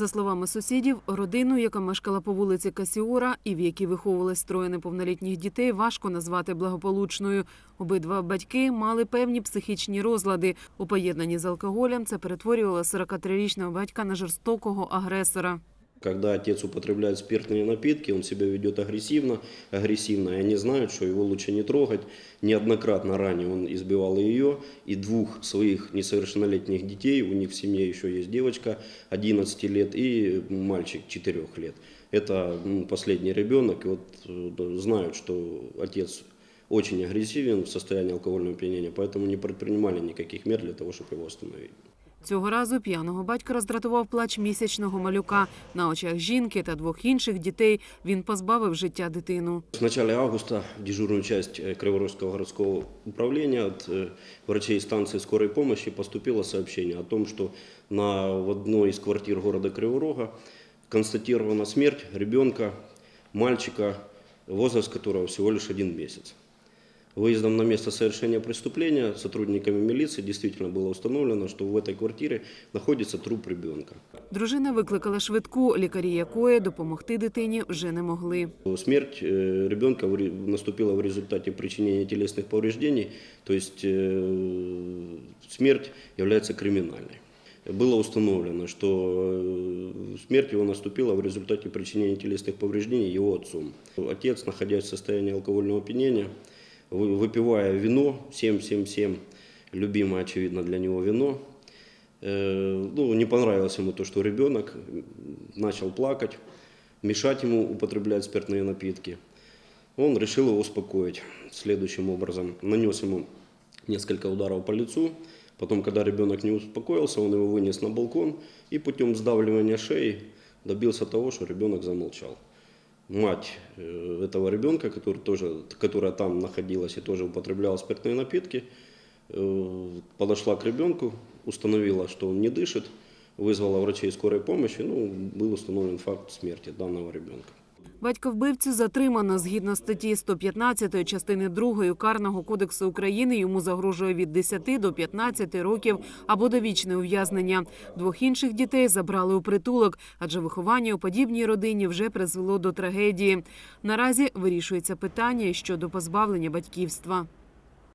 За словами сусідів, родину, яка мешкала по вулиці Касіора і в якій виховувалось троє неповнолітніх дітей, важко назвати благополучною. Обидва батьки мали певні психічні розлади. У поєднанні з алкоголем це перетворювало 43-річного батька на жорстокого агресора. Когда отец употребляет спиртные напитки, он себя ведет агрессивно, агрессивно, и они знают, что его лучше не трогать. Неоднократно ранее он избивал ее, и двух своих несовершеннолетних детей, у них в семье еще есть девочка 11 лет и мальчик 4 лет. Это последний ребенок, и вот э, знают, что отец очень агрессивен в состоянии алкогольного опьянения, поэтому не предпринимали никаких мер для того, чтобы его остановить. Цього разу п'яного батька роздратував плач місячного малюка. На очах жінки та двох інших дітей він позбавив життя дитину. С начала августа в дежурную часть э, Криворожского городского управления от э, врачей станции скорой помощи поступило сообщение о том, что на, в одной из квартир города Криворога констатирована смерть ребенка, мальчика, возраст которого всего лишь один месяц. Выездом на место совершения преступления сотрудниками милиции действительно было установлено, что в этой квартире находится труп ребенка. Дружина викликала швидку, лікарі якої допомогти дитині вже не могли. Смерть э, ребенка в ре- наступила в результате причинения телесных повреждений, то есть э, смерть является криминальной. Было установлено, что э, смерть его наступила в результате причинения телесных повреждений его отцом. Отец, находясь в состоянии алкогольного опьянения, вы- выпивая вино 777, любимое, очевидно, для него вино, Э, ну, не понравилось ему то, что ребенок начал плакать, мешать ему употреблять спиртные напитки. Он решил его успокоить следующим образом. Нанес ему несколько ударов по лицу. Потом, когда ребенок не успокоился, он его вынес на балкон и путем сдавливания шеи добился того, что ребенок замолчал. Мать э, этого ребенка, который тоже, которая там находилась и тоже употребляла спиртные напитки, э, подошла к ребенку, установила, что он не дышит, вызвала врачей скорой помощи, ну, был установлен факт смерти данного ребенка. Батька вбивцю затримано згідно статті 115 частини 2 Карного кодексу України. Йому загрожує від 10 до 15 років або довічне ув'язнення. Двох інших дітей забрали у притулок, адже виховання у подібній родині вже призвело до трагедії. Наразі вирішується питання щодо позбавлення батьківства.